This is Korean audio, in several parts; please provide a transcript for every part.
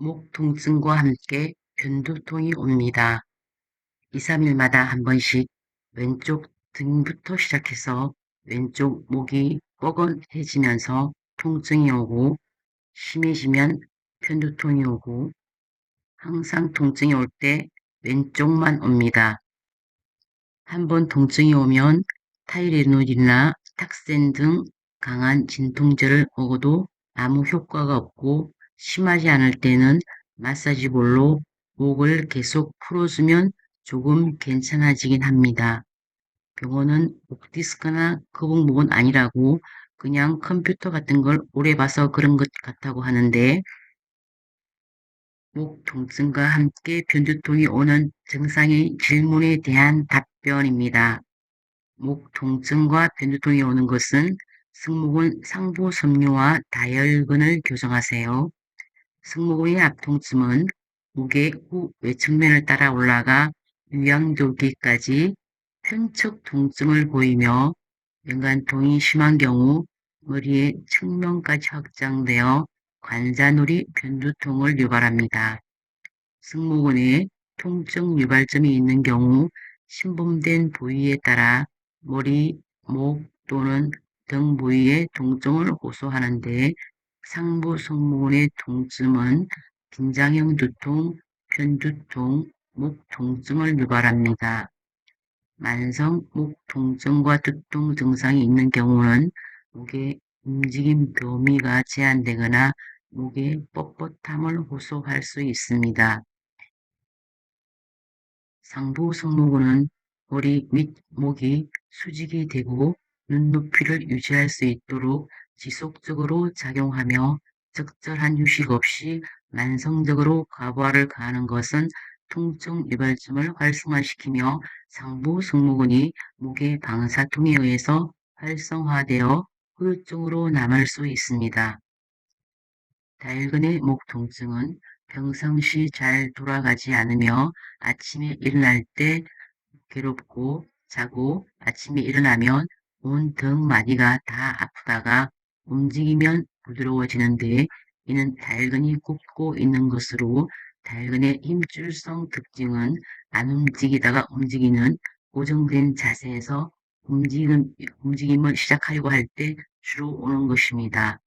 목 통증과 함께 편두통이 옵니다. 2, 3일마다 한 번씩 왼쪽 등부터 시작해서 왼쪽 목이 뻐근해지면서 통증이 오고 심해지면 편두통이 오고 항상 통증이 올 때 왼쪽만 옵니다. 한번 통증이 오면 타이레놀이나 탁센 등 강한 진통제를 먹어도 아무 효과가 없고 심하지 않을 때는 마사지볼로 목을 계속 풀어주면 조금 괜찮아지긴 합니다. 병원은 목 디스크나 거북목은 아니라고 그냥 컴퓨터 같은 걸 오래 봐서 그런 것 같다고 하는데 목 통증과 함께 변두통이 오는 증상의 질문에 대한 답변입니다. 목 통증과 변두통이 오는 것은 승모근 상부 섬유와 다혈근을 교정하세요. 승모근의 앞통증은 목의 후 외측면을 따라 올라가 유양돌기까지 편측 통증을 보이며 연관통이 심한 경우 머리의 측면까지 확장되어 관자놀이 변두통을 유발합니다. 승모근에 통증 유발점이 있는 경우 신범된 부위에 따라 머리, 목 또는 등 부위의 통증을 호소하는데 상부 승모근의 통증은 긴장형 두통, 편두통, 목 통증을 유발합니다. 만성 목 통증과 두통 증상이 있는 경우는 목의 움직임 범위가 제한되거나 목의 뻣뻣함을 호소할 수 있습니다. 상부 승모근은 머리 및 목이 수직이 되고 눈높이를 유지할 수 있도록 지속적으로 작용하며 적절한 휴식 없이 만성적으로 과부하를 가하는 것은 통증 유발점을 활성화시키며 상부 승모근이 목의 방사통에 의해서 활성화되어 후유증으로 남을 수 있습니다. 다혈근의 목 통증은 평상시 잘 돌아가지 않으며 아침에 일어날 때 괴롭고 자고 아침에 일어나면 온 등 마디가 다 아프다가 움직이면 부드러워지는 데 이는 다혈근이 굽고 있는 것으로 다혈근의 힘줄성 특징은 안 움직이다가 움직이는 고정된 자세에서 움직임, 움직임을 시작하려고 할 때 주로 오는 것입니다.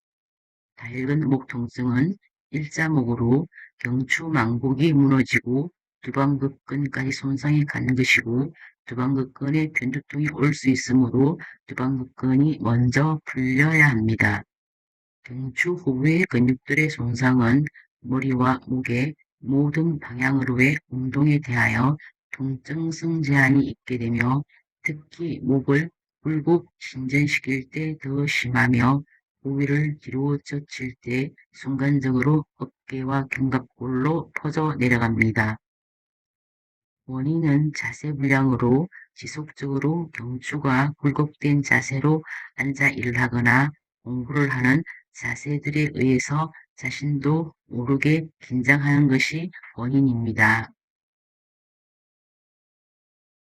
다혈근 목 통증은 일자목으로 경추망복이 무너지고 두방극근까지 손상이 가는 것이고 두방극근에 변두통이 올 수 있으므로 두방극근이 먼저 풀려야 합니다. 경추 후의 근육들의 손상은 머리와 목의 모든 방향으로의 운동에 대하여 통증성 제한이 있게 되며 특히 목을 굴곡 진전시킬 때 더 심하며 고위를 뒤로 젖힐 때 순간적으로 어깨와 견갑골로 퍼져 내려갑니다. 원인은 자세 불량으로 지속적으로 경추가 굴곡된 자세로 앉아 일을 하거나 공부를 하는 자세들에 의해서 자신도 모르게 긴장하는 것이 원인입니다.